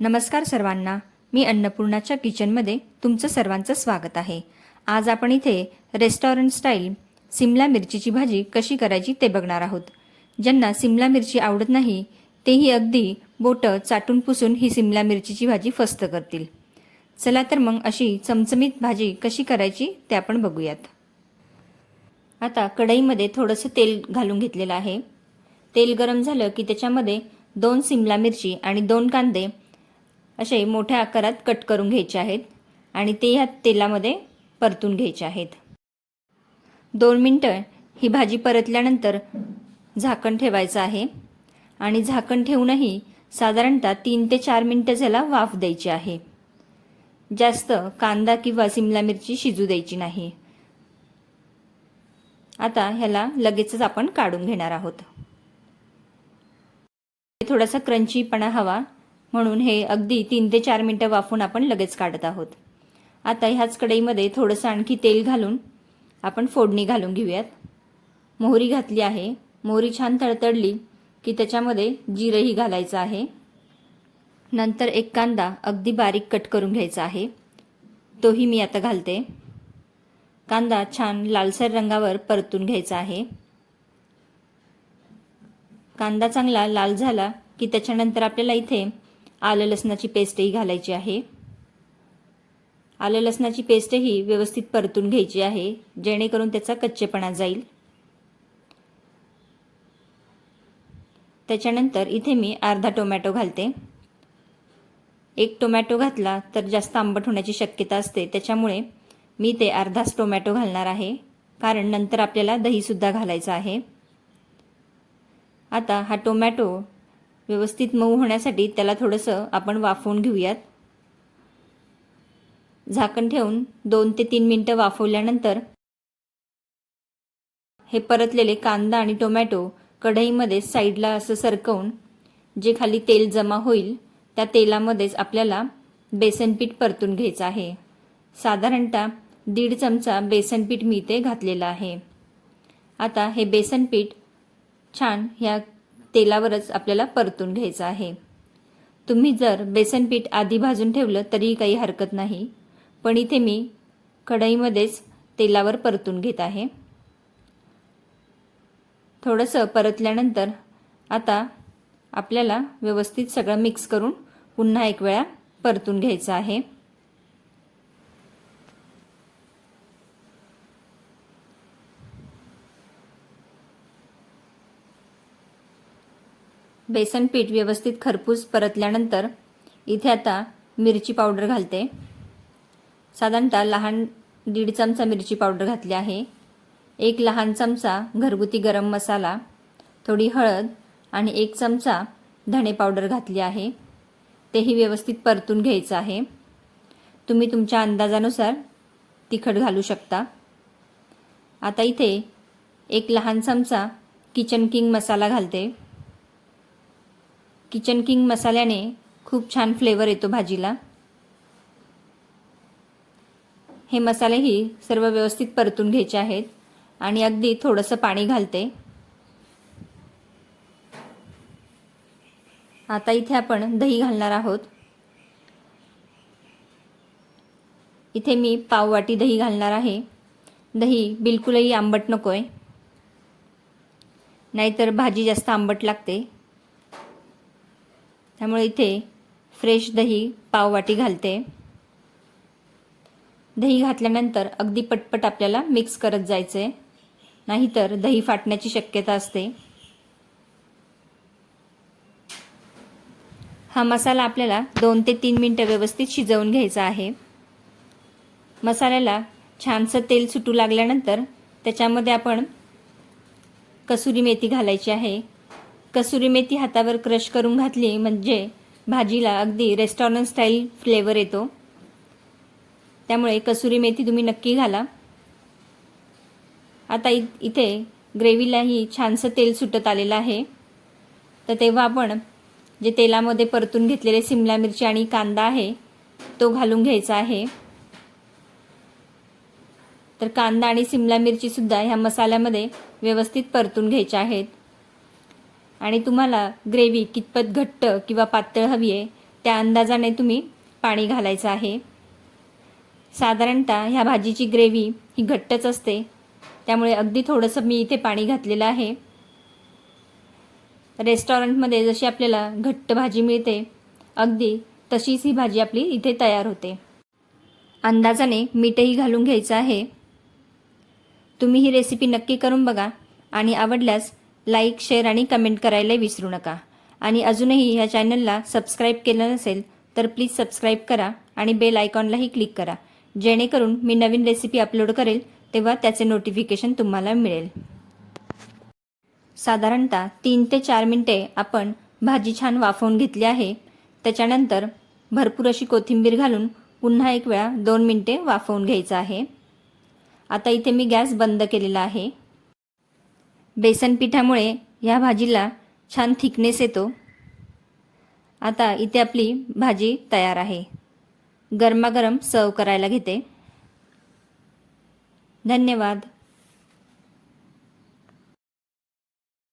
नमस्कार सर्वांना. मी अन्नपूर्णाच्या किचनमध्ये तुमचं सर्वांचं स्वागत आहे. आज आपण इथे रेस्टॉरंट स्टाईल सिमला मिरचीची भाजी कशी करायची ते बघणार आहोत. ज्यांना सिमला मिरची आवडत नाही तेही अगदी बोटं चाटून पुसून ही सिमला मिरचीची भाजी फस्त करतील. चला तर मग अशी चमचमीत भाजी कशी करायची ते आपण बघूयात. आता कढईमध्ये थोडंसं तेल घालून घेतलेलं आहे. तेल गरम झालं की त्याच्यामध्ये दोन सिमला मिरची आणि दोन कांदे असे मोठ्या आकारात कट करून घ्यायचे आहेत आणि ते ह्या तेलामध्ये परतून घ्यायचे आहेत. दोन मिनटं ही भाजी परतल्यानंतर झाकण ठेवायचं आहे आणि झाकण ठेवूनही साधारणतः तीन ते चार मिनटं त्याला वाफ द्यायची आहे. जास्त कांदा किंवा सिमला मिरची शिजू द्यायची नाही. आता ह्याला लगेचच आपण काढून घेणार आहोत. थोडासा क्रंचीपणा हवा. म्हणून हे अगदी तीन ते चार मिनटं वाफून आपण लगेच काढत आहोत. आता ह्याच कढईमध्ये थोडंसं आणखी तेल घालून आपण फोडणी घालून घेऊयात. मोहरी घातली आहे. मोहरी छान तळतळली की त्याच्यामध्ये जिरंही घालायचं आहे. नंतर एक कांदा अगदी बारीक कट करून घ्यायचा आहे. तोही मी आता घालते. कांदा छान लालसर रंगावर परतून घ्यायचा आहे. कांदा चांगला लाल झाला की त्याच्यानंतर आपल्याला इथे आलं लसणाची पेस्टही घालायची आहे. आलं लसणाची पेस्टही व्यवस्थित परतून घ्यायची आहे जेणेकरून त्याचा कच्चेपणा जाईल. त्याच्यानंतर इथे मी अर्धा टोमॅटो घालते. एक टोमॅटो घातला तर जास्त आंबट होण्याची शक्यता असते त्याच्यामुळे मी ते अर्धाच टोमॅटो घालणार आहे कारण नंतर आपल्याला दहीसुद्धा घालायचं आहे. आता हा टोमॅटो व्यवस्थित मऊ होण्यासाठी त्याला थोडंसं आपण वाफवून घेऊयात. झाकण ठेवून दोन ते तीन मिनटं वाफवल्यानंतर हे परतलेले कांदा आणि टोमॅटो कढईमध्ये साईडला असं सरकवून जे खाली तेल जमा होईल त्या तेलामध्येच आपल्याला बेसनपीठ परतून घ्यायचं आहे. साधारणतः दीड चमचा बेसनपीठ मी ते घातलेलं आहे. आता हे बेसनपीठ छान ह्या तेलावरच आपल्याला परतून घ्यायचं आहे. तुम्ही जर बेसनपीठ आधी भाजून ठेवलं तरीही काही हरकत नाही. पण इथे मी कढईमध्येच तेलावर परतून घेत आहे. थोडंसं परतल्यानंतर आता आपल्याला व्यवस्थित सगळं मिक्स करून पुन्हा एक वेळा परतून घ्यायचं आहे. बेसन पीठ व्यवस्थित खरपूस परतल्यानंतर इथे आता मिरची पावडर घालते. साधारणतः लहान दीड चमचा मिरची पावडर घातली आहे. एक लहान चमचा घरगुती गरम मसाला थोडी हळद आणि एक चमचा धणे पावडर घातली आहे. तेही व्यवस्थित परतून घ्यायचं आहे. तुम्ही तुमच्या अंदाजानुसार तिखट घालू शकता. आता इथे एक लहान चमचा किचन किंग मसाला घालते. किचन किंग मसाल्याने खूप छान फ्लेवर येतो भाजीला. हे मसालेही सर्व व्यवस्थित परतून घ्यायचे आहेत आणि अगदी थोडंसं पाणी घालते. आता इथे आपण दही घालणार आहोत. इथे मी पाववाटी दही घालणार आहे. दही बिलकुलही आंबट नको आहे नाहीतर भाजी जास्त आंबट लागते. त्यामुळे इथे फ्रेश दही पाववाटी घालते. दही घातल्यानंतर अगदी पटपट आपल्याला मिक्स करत जायचं. आहे नाहीतर दही फाटण्याची शक्यता असते. हा मसाला आपल्याला दोन ते तीन मिनटं व्यवस्थित शिजवून घ्यायचा आहे. मसाल्याला छानसं तेल सुटू लागल्यानंतर त्याच्यामध्ये आपण कसुरी मेथी घालायची आहे. कसुरी मेथी हातावर क्रश करून घातली म्हणजे भाजीला अगदी रेस्टॉरंट स्टाईल फ्लेवर येतो. त्यामुळे कसुरी मेथी तुम्ही नक्की घाला. आता इ इथे ग्रेव्हीलाही छानसं तेल सुटत आलेलं आहे. तर तेव्हा आपण जे तेलामध्ये परतून घेतलेले सिमला मिरची आणि कांदा आहे तो घालून घ्यायचा आहे. तर कांदा आणि सिमला मिरचीसुद्धा ह्या मसाल्यामध्ये व्यवस्थित परतून घ्यायच्या आहेत. आणि तुम्हाला ग्रेव्ही कितपत घट्ट किंवा पातळ हवी आहे त्या अंदाजाने तुम्ही पाणी घालायचं आहे. साधारणतः ह्या भाजीची ग्रेव्ही ही घट्टच असते. त्यामुळे अगदी थोडंसं मी इथे पाणी घातलेलं आहे. रेस्टॉरंटमध्ये जशी आपल्याला घट्ट भाजी मिळते अगदी तशीच ही भाजी आपली इथे तयार होते. अंदाजाने मीठही घालून घ्यायचं आहे. तुम्ही ही रेसिपी नक्की करून बघा आणि आवडल्यास लाईक शेअर आणि कमेंट करायला विसरू नका. आणि अजूनही ह्या चॅनलला सबस्क्राईब केलं नसेल तर प्लीज सबस्क्राईब करा आणि बेल आयकॉनलाही क्लिक करा. जेणेकरून मी नवीन रेसिपी अपलोड करेल तेव्हा त्याचे नोटिफिकेशन तुम्हाला मिळेल. साधारणतः तीन ते चार मिनटे आपण भाजी छान वाफवून घेतली आहे. त्याच्यानंतर भरपूर अशी कोथिंबीर घालून पुन्हा एक वेळा दोन मिनटे वाफवून घ्यायचं आहे. आता इथे मी गॅस बंद केलेला आहे. बेसन पिठामुळे ह्या भाजीला छान थिकनेस येतो. आता इथे आपली भाजी तयार आहे. गरमागरम सर्व करायला घेते. धन्यवाद.